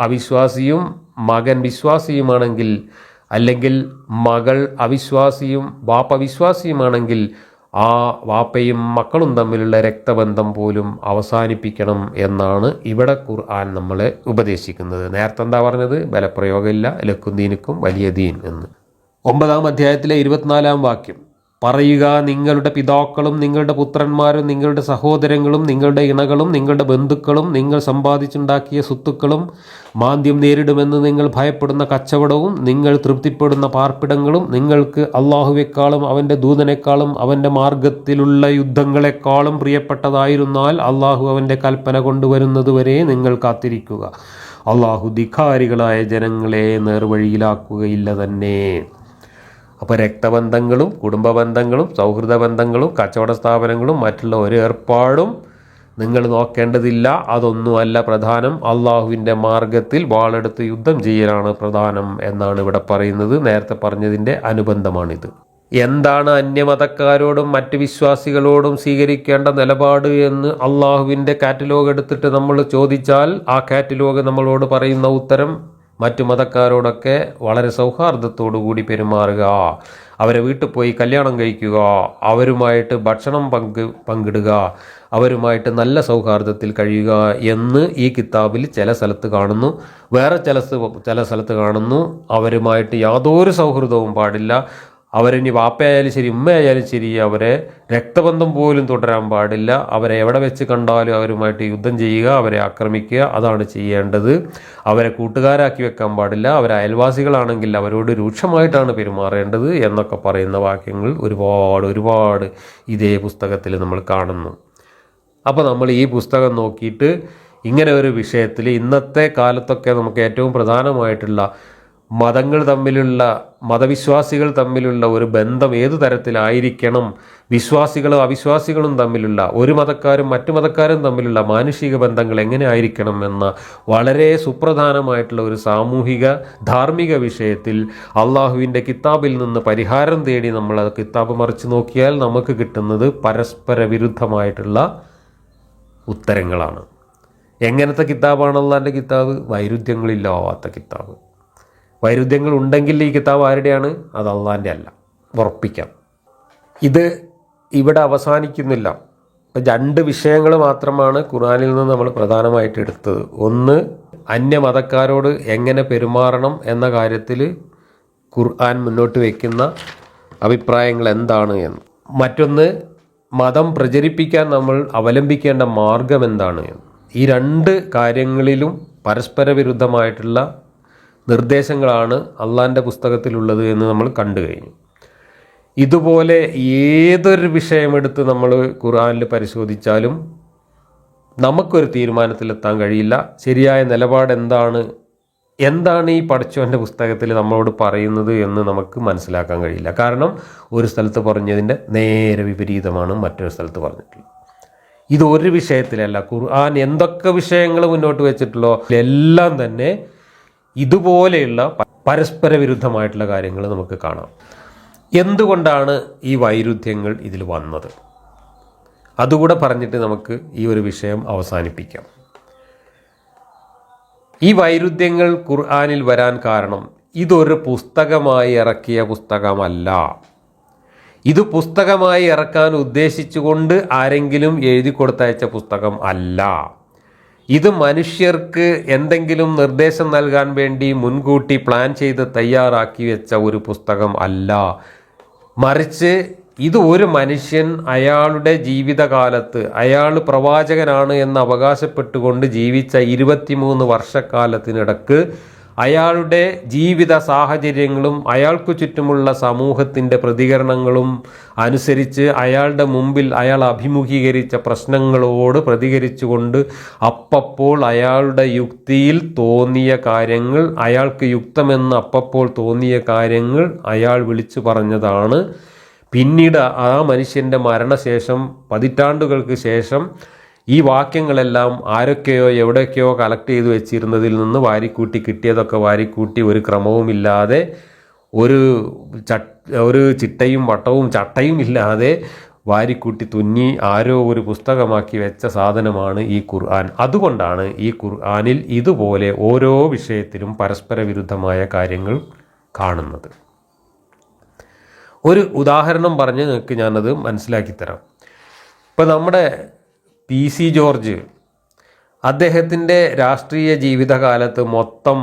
അവിശ്വാസിയും മകൻ വിശ്വാസിയുമാണെങ്കിൽ അല്ലെങ്കിൽ മകൾ അവിശ്വാസിയും വാപ്പ വിശ്വാസിയുമാണെങ്കിൽ ആ വാപ്പയും മക്കളും തമ്മിലുള്ള രക്തബന്ധം പോലും അവസാനിപ്പിക്കണം എന്നാണ് ഇവിടെ ഖുർആൻ നമ്മളെ ഉപദേശിക്കുന്നത്. നേരത്തെ എന്താ പറഞ്ഞത്? ബലപ്രയോഗമില്ല ലക്കുന്തീനുക്കും വലിയ ദീൻ എന്ന്. ഒമ്പതാം അധ്യായത്തിലെ ഇരുപത്തിനാലാം വാക്യം. പറയുക നിങ്ങളുടെ പിതാക്കളും നിങ്ങളുടെ പുത്രന്മാരും നിങ്ങളുടെ സഹോദരങ്ങളും നിങ്ങളുടെ ഇണകളും നിങ്ങളുടെ ബന്ധുക്കളും നിങ്ങൾ സമ്പാദിച്ചുണ്ടാക്കിയ സ്വത്തുക്കളും മാന്ദ്യം നേരിടുമെന്ന് നിങ്ങൾ ഭയപ്പെടുന്ന കച്ചവടവും നിങ്ങൾ തൃപ്തിപ്പെടുന്ന പാർപ്പിടങ്ങളും നിങ്ങൾക്ക് അള്ളാഹുവേക്കാളും അവന്റെ ദൂതനേക്കാളും അവന്റെ മാർഗത്തിലുള്ള യുദ്ധങ്ങളെക്കാളും പ്രിയപ്പെട്ടതായിരുന്നാൽ അള്ളാഹു അവന്റെ കൽപ്പന കൊണ്ടുവരുന്നതുവരെ നിങ്ങൾ കാത്തിരിക്കുക. അള്ളാഹു ധിഖാരികളായ ജനങ്ങളെ നേർവഴിയിലാക്കുകയില്ല തന്നെ. അപ്പോൾ രക്തബന്ധങ്ങളും കുടുംബ ബന്ധങ്ങളും സൗഹൃദ ബന്ധങ്ങളും കച്ചവട സ്ഥാപനങ്ങളും മറ്റുള്ള ഒരു ഏർപ്പാടും നിങ്ങൾ നോക്കേണ്ടതില്ല. അതൊന്നുമല്ല പ്രധാനം. അള്ളാഹുവിന്റെ മാർഗത്തിൽ വാളെടുത്ത് യുദ്ധം ചെയ്യലാണ് പ്രധാനം എന്നാണ് ഇവിടെ പറയുന്നത്. നേരത്തെ പറഞ്ഞതിന്റെ അനുബന്ധമാണിത്. എന്താണ് അന്യമതക്കാരോടും മറ്റ് വിശ്വാസികളോടും സ്വീകരിക്കേണ്ട നിലപാട് എന്ന് അള്ളാഹുവിന്റെ കാറ്റലോഗ് എടുത്തിട്ട് നമ്മൾ ചോദിച്ചാൽ ആ കാറ്റലോഗ് നമ്മളോട് പറയുന്ന ഉത്തരം മറ്റു മതക്കാരോടൊക്കെ വളരെ കൂടി പെരുമാറുക. അവരെ വീട്ടിൽ പോയി കല്യാണം കഴിക്കുക. അവരുമായിട്ട് ഭക്ഷണം പങ്ക് പങ്കിടുക. അവരുമായിട്ട് നല്ല സൗഹാർദ്ദത്തിൽ കഴിയുക എന്ന് ഈ കിതാബിൽ ചില സ്ഥലത്ത് കാണുന്നു. വേറെ ചില ചില സ്ഥലത്ത് കാണുന്നു. അവരുമായിട്ട് യാതൊരു സൗഹൃദവും പാടില്ല. അവരിനി വാപ്പയായാലും ശരി ഉമ്മയായാലും ശരി അവരെ രക്തബന്ധം പോലും തുടരാൻ പാടില്ല. അവരെ എവിടെ വെച്ച് കണ്ടാലും അവരുമായിട്ട് യുദ്ധം ചെയ്യുക അവരെ ആക്രമിക്കുക അതാണ് ചെയ്യേണ്ടത്. അവരെ കൂട്ടുകാരാക്കി വെക്കാൻ പാടില്ല. അവരെ അയൽവാസികളാണെങ്കിൽ അവരോട് രൂക്ഷമായിട്ടാണ് പെരുമാറേണ്ടത് എന്നൊക്കെ പറയുന്ന വാക്യങ്ങൾ ഒരുപാട് ഒരുപാട് ഇതേ പുസ്തകത്തിൽ നമ്മൾ കാണുന്നു. അപ്പോൾ നമ്മൾ ഈ പുസ്തകം നോക്കിയിട്ട് ഇങ്ങനെ ഒരു വിഷയത്തിൽ ഇന്നത്തെ കാലത്തൊക്കെ നമുക്ക് ഏറ്റവും പ്രധാനമായിട്ടുള്ള മതങ്ങൾ തമ്മിലുള്ള മതവിശ്വാസികൾ തമ്മിലുള്ള ഒരു ബന്ധം ഏതു തരത്തിലായിരിക്കണം? വിശ്വാസികളും അവിശ്വാസികളും തമ്മിലുള്ള ഒരു മതക്കാരും മറ്റു മതക്കാരും തമ്മിലുള്ള മാനുഷിക ബന്ധങ്ങൾ എങ്ങനെ ആയിരിക്കണം എന്ന വളരെ സുപ്രധാനമായിട്ടുള്ള ഒരു സാമൂഹിക ധാർമ്മിക വിഷയത്തിൽ അള്ളാഹുവിന്റെ കിതാബിൽ നിന്ന് പരിഹാരം തേടി നമ്മൾ ആ കിതാബ് മറിച്ച് നോക്കിയാൽ നമുക്ക് കിട്ടുന്നത് പരസ്പര വിരുദ്ധമായിട്ടുള്ള ഉത്തരങ്ങളാണ്. എങ്ങനത്തെ കിതാബാണ് അള്ളാന്റെ കിതാബ്? വൈരുദ്ധ്യങ്ങളില്ലാത്ത കിതാബ്. വൈരുദ്ധ്യങ്ങൾ ഉണ്ടെങ്കിൽ ഈ കിതാബ് ആരുടെയാണ്? അത് അള്ളാന്റെ അല്ല. ഉറപ്പിക്കാം. ഇത് ഇവിടെ അവസാനിക്കുന്നില്ല. രണ്ട് വിഷയങ്ങൾ മാത്രമാണ് ഖുറാനിൽ നിന്ന് നമ്മൾ പ്രധാനമായിട്ട് എടുത്തത്. ഒന്ന് അന്യമതക്കാരോട് എങ്ങനെ പെരുമാറണം എന്ന കാര്യത്തിൽ ഖുർആൻ മുന്നോട്ട് വയ്ക്കുന്ന അഭിപ്രായങ്ങൾ എന്താണ് എന്ന്. മറ്റൊന്ന് മതം പ്രചരിപ്പിക്കാൻ നമ്മൾ അവലംബിക്കേണ്ട മാർഗം എന്താണ് എന്ന്. ഈ രണ്ട് കാര്യങ്ങളിലും പരസ്പര വിരുദ്ധമായിട്ടുള്ള നിർദ്ദേശങ്ങളാണ് അള്ളാന്റെ പുസ്തകത്തിലുള്ളത് എന്ന് നമ്മൾ കണ്ടു കഴിഞ്ഞു. ഇതുപോലെ ഏതൊരു വിഷയമെടുത്ത് നമ്മൾ ഖുർആനിൽ പരിശോധിച്ചാലും നമുക്കൊരു തീരുമാനത്തിലെത്താൻ കഴിയില്ല. ശരിയായ നിലപാട് എന്താണ്? എന്താണ് ഈ പഠിച്ചവന്റെ പുസ്തകത്തിൽ നമ്മളോട് പറയുന്നത് എന്ന് നമുക്ക് മനസ്സിലാക്കാൻ കഴിയില്ല. കാരണം ഒരു സ്ഥലത്ത് പറഞ്ഞതിന്റെ നേരെ വിപരീതമാണ് മറ്റൊരു സ്ഥലത്ത് പറഞ്ഞിട്ടുള്ളത്. ഇത് ഒരു വിഷയത്തിലല്ല. ഖുർആൻ എന്തൊക്കെ വിഷയങ്ങൾ മുന്നോട്ട് വെച്ചിട്ടുള്ളോ എല്ലാം തന്നെ ഇതുപോലെയുള്ള പരസ്പര വിരുദ്ധമായിട്ടുള്ള കാര്യങ്ങൾ നമുക്ക് കാണാം. എന്തുകൊണ്ടാണ് ഈ വൈരുദ്ധ്യങ്ങൾ ഇതിൽ വന്നത്? അതുകൂടെ പറഞ്ഞിട്ട് നമുക്ക് ഈ ഒരു വിഷയം അവസാനിപ്പിക്കാം. ഈ വൈരുദ്ധ്യങ്ങൾ ഖുർആാനിൽ വരാൻ കാരണം ഇതൊരു പുസ്തകമായി ഇറക്കിയ പുസ്തകമല്ല. ഇത് പുസ്തകമായി ഇറക്കാൻ ഉദ്ദേശിച്ചുകൊണ്ട് ആരെങ്കിലും എഴുതി കൊടുത്തയച്ച പുസ്തകം അല്ല. ഇത് മനുഷ്യർക്ക് എന്തെങ്കിലും നിർദ്ദേശം നൽകാൻ വേണ്ടി മുൻകൂട്ടി പ്ലാൻ ചെയ്ത് തയ്യാറാക്കി വെച്ച ഒരു പുസ്തകം അല്ല. മറിച്ച് ഇത് ഒരു മനുഷ്യൻ അയാളുടെ ജീവിതകാലത്ത് അയാൾ പ്രവാചകനാണ് എന്ന് അവകാശപ്പെട്ടുകൊണ്ട് ജീവിച്ച ഇരുപത്തിമൂന്ന് വർഷക്കാലത്തിനിടക്ക് അയാളുടെ ജീവിത സാഹചര്യങ്ങളും അയാൾക്കു ചുറ്റുമുള്ള സമൂഹത്തിന്റെ പ്രതികരണങ്ങളും അനുസരിച്ച് അയാളുടെ മുമ്പിൽ അയാൾ അഭിമുഖീകരിച്ച പ്രശ്നങ്ങളോട് പ്രതികരിച്ചുകൊണ്ട് അപ്പപ്പോൾ അയാളുടെ യുക്തിയിൽ തോന്നിയ കാര്യങ്ങൾ അയാൾക്ക് യുക്തമെന്ന് അപ്പപ്പോൾ തോന്നിയ കാര്യങ്ങൾ അയാൾ വിളിച്ചു പറഞ്ഞതാണ്. പിന്നീട് ആ മനുഷ്യന്റെ മരണശേഷം പതിറ്റാണ്ടുകൾക്ക് ശേഷം ഈ വാക്യങ്ങളെല്ലാം ആരൊക്കെയോ എവിടെയൊക്കെയോ കളക്ട് ചെയ്തു വെച്ചിരുന്നതിൽ നിന്ന് വാരിക്കൂട്ടി കിട്ടിയതൊക്കെ വാരിക്കൂട്ടി ഒരു ക്രമവുമില്ലാതെ ഒരു ഒരു ചിട്ടയും വട്ടവും ചട്ടയും ഇല്ലാതെ വാരിക്കൂട്ടി തുന്നി ആരോ ഒരു പുസ്തകമാക്കി വെച്ച സാധനമാണ് ഈ ഖുർആൻ. അതുകൊണ്ടാണ് ഈ ഖുർആനിൽ ഇതുപോലെ ഓരോ വിഷയത്തിലും പരസ്പര വിരുദ്ധമായ കാര്യങ്ങൾ കാണുന്നത്. ഒരു ഉദാഹരണം പറഞ്ഞ് നിങ്ങൾക്ക് ഞാനത് മനസ്സിലാക്കി തരാം. ഇപ്പം നമ്മുടെ പി സി ജോർജ് അദ്ദേഹത്തിന്റെ രാഷ്ട്രീയ ജീവിതകാലത്ത് മൊത്തം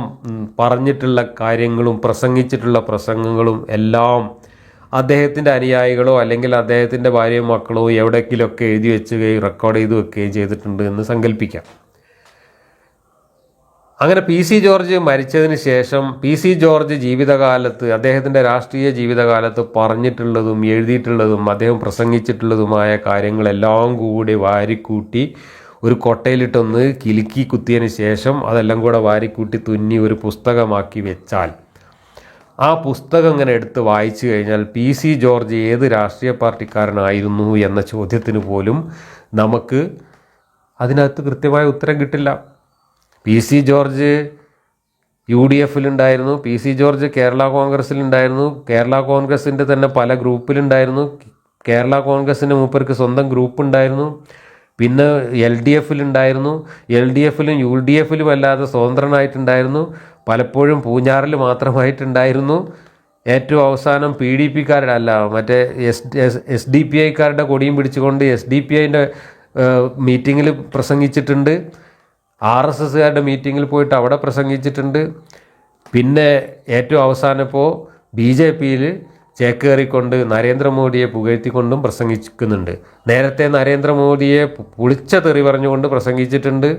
പറഞ്ഞിട്ടുള്ള കാര്യങ്ങളും പ്രസംഗിച്ചിട്ടുള്ള പ്രസംഗങ്ങളും എല്ലാം അദ്ദേഹത്തിന്റെ അനുയായികളോ അല്ലെങ്കിൽ അദ്ദേഹത്തിന്റെ ഭാര്യയും മക്കളോ എവിടെയെങ്കിലുമൊക്കെ എഴുതി വെച്ചുകയും റെക്കോർഡ് ചെയ്തു വെക്കുകയും ചെയ്തിട്ടുണ്ട് എന്ന് സങ്കല്പിക്കാം അങ്ങനെ പി സി ജോർജ് മരിച്ചതിന് ശേഷം പി സി ജോർജ് ജീവിതകാലത്ത് അദ്ദേഹത്തിന്റെ രാഷ്ട്രീയ ജീവിതകാലത്ത് പറഞ്ഞിട്ടുള്ളതും എഴുതിയിട്ടുള്ളതും അദ്ദേഹം പ്രസംഗിച്ചിട്ടുള്ളതുമായ കാര്യങ്ങളെല്ലാം കൂടി വാരിക്കൂട്ടി ഒരു കൊട്ടയിലിട്ടൊന്ന് കിലുക്കി കുത്തിയതിന് ശേഷം അതെല്ലാം കൂടെ വാരിക്കൂട്ടി തുന്നി ഒരു പുസ്തകമാക്കി വെച്ചാൽ. ആ പുസ്തകം ഇങ്ങനെ എടുത്ത് വായിച്ചു കഴിഞ്ഞാൽ പി സി ജോർജ് ഏത് രാഷ്ട്രീയ പാർട്ടിക്കാരനായിരുന്നു എന്ന ചോദ്യത്തിന് പോലും നമുക്ക് അതിനകത്ത് കൃത്യമായ ഉത്തരം കിട്ടില്ല. P C George U D എഫിലുണ്ടായിരുന്നു P C George Kerala കോൺഗ്രസിലുണ്ടായിരുന്നു കേരള കോൺഗ്രസിന്റെ തന്നെ പല ഗ്രൂപ്പിലുണ്ടായിരുന്നു കേരള കോൺഗ്രസിന്റെ മൂപ്പർക്ക് സ്വന്തം ഗ്രൂപ്പ് ഉണ്ടായിരുന്നു. പിന്നെ എൽ ഡി എഫിലുണ്ടായിരുന്നു എൽ ഡി എഫിലും യു ഡി എഫിലും അല്ലാതെ സ്വതന്ത്രനായിട്ടുണ്ടായിരുന്നു. പലപ്പോഴും പൂഞ്ഞാറിൽ മാത്രമായിട്ടുണ്ടായിരുന്നു. ഏറ്റവും അവസാനം പി ഡി പിക്കാരുടെ അല്ല മറ്റേ എസ് എസ് ഡി പി ഐക്കാരുടെ കൊടിയും പിടിച്ചുകൊണ്ട് എസ് ഡി പി ഐന്റെ മീറ്റിങ്ങിൽ പ്രസംഗിച്ചിട്ടുണ്ട്. ആർ എസ് എസ്സുകാരുടെ മീറ്റിങ്ങിൽ പോയിട്ട് അവിടെ പ്രസംഗിച്ചിട്ടുണ്ട്. പിന്നെ ഏറ്റവും അവസാനം ഇപ്പോൾ ബി ജെ പിയിൽ ചേക്കേറിക്കൊണ്ട് നരേന്ദ്രമോദിയെ പുകഴ്ത്തിക്കൊണ്ടും പ്രസംഗിക്കുന്നുണ്ട്. നേരത്തെ നരേന്ദ്രമോദിയെ പുളിച്ച തെറി പറഞ്ഞുകൊണ്ട് പ്രസംഗിച്ചിട്ടുണ്ട്.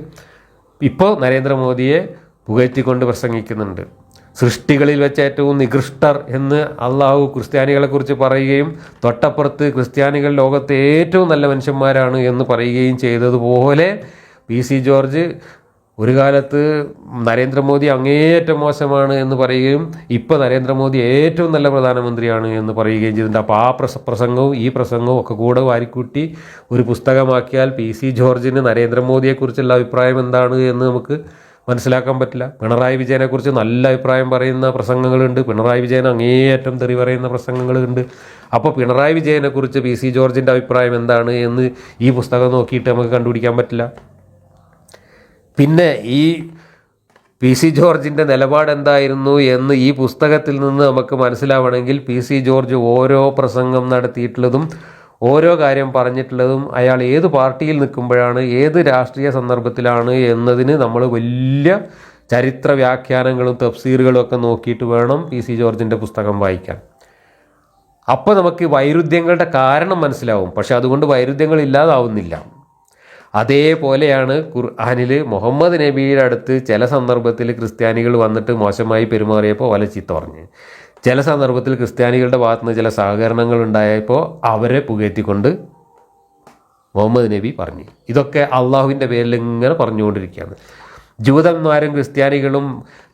ഇപ്പോൾ നരേന്ദ്രമോദിയെ പുകഴ്ത്തിക്കൊണ്ട് പ്രസംഗിക്കുന്നുണ്ട്. സൃഷ്ടികളിൽ വെച്ച് ഏറ്റവും നികൃഷ്ടർ എന്ന് അള്ളാഹു ക്രിസ്ത്യാനികളെക്കുറിച്ച് പറയുകയും തൊട്ടപ്പുറത്ത് ക്രിസ്ത്യാനികൾ ലോകത്തെ ഏറ്റവും നല്ല മനുഷ്യന്മാരാണ് എന്ന് പറയുകയും ചെയ്തതുപോലെ പി സി ജോർജ് ഒരു കാലത്ത് നരേന്ദ്രമോദി അങ്ങേയറ്റം മോശമാണ് എന്ന് പറയുകയും ഇപ്പോൾ നരേന്ദ്രമോദി ഏറ്റവും നല്ല പ്രധാനമന്ത്രിയാണ് എന്ന് പറയുകയും ചെയ്തിട്ടുണ്ട്. അപ്പോൾ ആ പ്രസ പ്രസംഗവും ഈ പ്രസംഗവും ഒക്കെ കൂടെ വാരിക്കൂട്ടി ഒരു പുസ്തകമാക്കിയാൽ പി സി ജോർജിന് നരേന്ദ്രമോദിയെക്കുറിച്ചുള്ള അഭിപ്രായം എന്താണ് എന്ന് നമുക്ക് മനസ്സിലാക്കാൻ പറ്റില്ല. പിണറായി വിജയനെക്കുറിച്ച് നല്ല അഭിപ്രായം പറയുന്ന പ്രസംഗങ്ങളുണ്ട്. പിണറായി വിജയൻ അങ്ങേയറ്റം തെറി പറയുന്ന പ്രസംഗങ്ങളുണ്ട്. അപ്പോൾ പിണറായി വിജയനെക്കുറിച്ച് പി സി ജോർജിന്റെ അഭിപ്രായം എന്താണ് എന്ന് ഈ പുസ്തകം നോക്കിയിട്ട് നമുക്ക് കണ്ടുപിടിക്കാൻ പറ്റില്ല. പിന്നെ ഈ പി സി ജോർജിന്റെ നിലപാട് എന്തായിരുന്നു എന്ന് ഈ പുസ്തകത്തിൽ നിന്ന് നമുക്ക് മനസ്സിലാവണമെങ്കിൽ പി സി ജോർജ് ഓരോ പ്രസംഗം നടത്തിയിട്ടുള്ളതും ഓരോ കാര്യം പറഞ്ഞിട്ടുള്ളതും അയാൾ ഏത് പാർട്ടിയിൽ നിൽക്കുമ്പോഴാണ് ഏത് രാഷ്ട്രീയ സന്ദർഭത്തിലാണ് എന്നതിന് നമ്മൾ വലിയ ചരിത്ര വ്യാഖ്യാനങ്ങളും തഫ്സീറുകളും ഒക്കെ നോക്കിയിട്ട് വേണം പി സി ജോർജിന്റെ പുസ്തകം വായിക്കാൻ. അപ്പോൾ നമുക്ക് വൈരുദ്ധ്യങ്ങളുടെ കാരണം മനസ്സിലാവും. പക്ഷെ അതുകൊണ്ട് വൈരുദ്ധ്യങ്ങൾ ഇല്ലാതാവുന്നില്ല. അതേപോലെയാണ് ഖുർആാനിൽ മുഹമ്മദ് നബിയുടെ അടുത്ത് ചില സന്ദർഭത്തിൽ ക്രിസ്ത്യാനികൾ വന്നിട്ട് മോശമായി പെരുമാറിയപ്പോൾ വല ചീത്ത പറഞ്ഞ്. ചില സന്ദർഭത്തിൽ ക്രിസ്ത്യാനികളുടെ ഭാഗത്തു നിന്ന് ചില സഹകരണങ്ങൾ ഉണ്ടായപ്പോൾ അവരെ പുകഴ്ത്തിക്കൊണ്ട് മുഹമ്മദ് നബി പറഞ്ഞു. ഇതൊക്കെ അള്ളാഹുവിന്റെ പേരിൽ ഇങ്ങനെ പറഞ്ഞുകൊണ്ടിരിക്കുകയാണ്. ജൂതന്മാരും ക്രിസ്ത്യാനികളും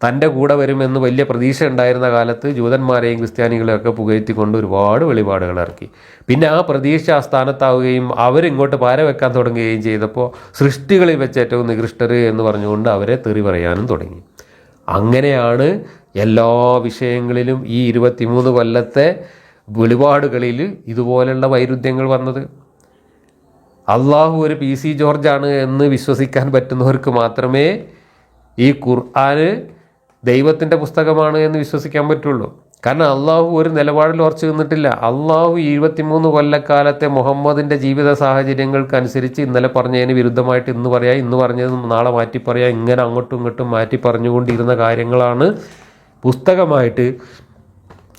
തന്റെ കൂടെ വരുമെന്ന് വലിയ പ്രതീക്ഷ ഉണ്ടായിരുന്ന കാലത്ത് ജൂതന്മാരെയും ക്രിസ്ത്യാനികളെയും ഒക്കെ പുകഴ്ത്തിക്കൊണ്ട് ഒരുപാട് വെളിപാടുകൾ ഇറക്കി. പിന്നെ ആ പ്രതീക്ഷ ആ സ്ഥാനത്താവുകയും അവരിങ്ങോട്ട് പാര വെക്കാൻ തുടങ്ങുകയും ചെയ്തപ്പോൾ സൃഷ്ടികളിൽ വെച്ച് ഏറ്റവും നികൃഷ്ടർ എന്ന് പറഞ്ഞുകൊണ്ട് അവരെ തെറി പറയാനും തുടങ്ങി. അങ്ങനെയാണ് എല്ലാ വിഷയങ്ങളിലും ഈ ഇരുപത്തിമൂന്ന് കൊല്ലത്തെ വെളിപാടുകളിൽ ഇതുപോലെയുള്ള വൈരുദ്ധ്യങ്ങൾ വന്നത്. അള്ളാഹു ഒരു പി സി ജോർജാണ് എന്ന് വിശ്വസിക്കാൻ പറ്റുന്നവർക്ക് മാത്രമേ ഈ ഖുർആന് ദൈവത്തിന്റെ പുസ്തകമാണ് എന്ന് വിശ്വസിക്കാൻ പറ്റുള്ളൂ. കാരണം അള്ളാഹു ഒരു നിലപാടിൽ ഉറച്ചു നിന്നിട്ടില്ല. അള്ളാഹു ഇരുപത്തിമൂന്ന് കൊല്ലക്കാലത്തെ മുഹമ്മദിന്റെ ജീവിത സാഹചര്യങ്ങൾക്കനുസരിച്ച് ഇന്നലെ പറഞ്ഞതിന് വിരുദ്ധമായിട്ട് ഇന്ന് പറയാം ഇന്ന് പറഞ്ഞത് നാളെ മാറ്റി പറയാം ഇങ്ങനെ അങ്ങോട്ടും ഇങ്ങോട്ടും മാറ്റി പറഞ്ഞുകൊണ്ടിരുന്ന കാര്യങ്ങളാണ് പുസ്തകമായിട്ട്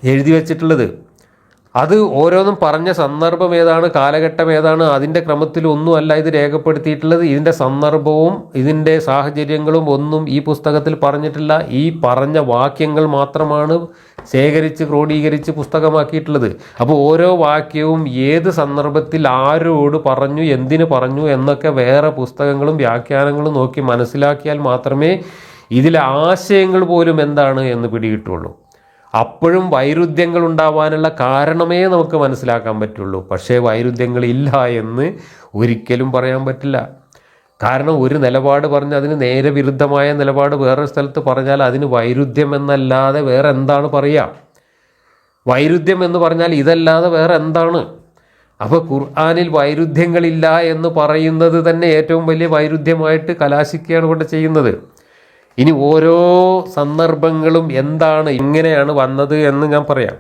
എഴുതി വച്ചിട്ടുള്ളത്. അത് ഓരോന്നും പറഞ്ഞ സന്ദർഭം ഏതാണ് കാലഘട്ടം ഏതാണ് അതിന്റെ ക്രമത്തിൽ ഒന്നുമല്ല ഇത് രേഖപ്പെടുത്തിയിട്ടുള്ളത്. ഇതിന്റെ സന്ദർഭവും ഇതിന്റെ സാഹചര്യങ്ങളും ഒന്നും ഈ പുസ്തകത്തിൽ പറഞ്ഞിട്ടില്ല. ഈ പറഞ്ഞ വാക്യങ്ങൾ മാത്രമാണ് ശേഖരിച്ച് ക്രോഡീകരിച്ച് പുസ്തകമാക്കിയിട്ടുള്ളത്. അപ്പോൾ ഓരോ വാക്യവും ഏത് സന്ദർഭത്തിൽ ആരോട് പറഞ്ഞു എന്തിനു പറഞ്ഞു എന്നൊക്കെ വേറെ പുസ്തകങ്ങളും വ്യാഖ്യാനങ്ങളും നോക്കി മനസ്സിലാക്കിയാൽ മാത്രമേ ഇതിലെ ആശയങ്ങൾ പോലും എന്താണ് എന്ന് പിടികിട്ടുള്ളൂ. അപ്പോഴും വൈരുദ്ധ്യങ്ങൾ ഉണ്ടാവാനുള്ള കാരണമേ നമുക്ക് മനസ്സിലാക്കാൻ പറ്റുള്ളൂ. പക്ഷേ വൈരുദ്ധ്യങ്ങൾ ഇല്ല എന്ന് ഒരിക്കലും പറയാൻ പറ്റില്ല. കാരണം ഒരു നിലപാട് പറഞ്ഞ് അതിന് നേരെ വിരുദ്ധമായ നിലപാട് വേറൊരു സ്ഥലത്ത് പറഞ്ഞാൽ അതിന് വൈരുദ്ധ്യം എന്നല്ലാതെ വേറെ എന്താണ് പറയുക വൈരുദ്ധ്യം എന്ന് പറഞ്ഞാൽ ഇതല്ലാതെ വേറെ എന്താണ്? അപ്പോൾ ഖുർആാനിൽ വൈരുദ്ധ്യങ്ങളില്ല എന്ന് പറയുന്നത് തന്നെ ഏറ്റവും വലിയ വൈരുദ്ധ്യമായിട്ട് കലാശിക്കുകയാണ് ഇവിടെ ചെയ്യുന്നത്. ഇനി ഓരോ സന്ദർഭങ്ങളും എന്താണ് എങ്ങനെയാണ് വന്നത് എന്ന് ഞാൻ പറയാം.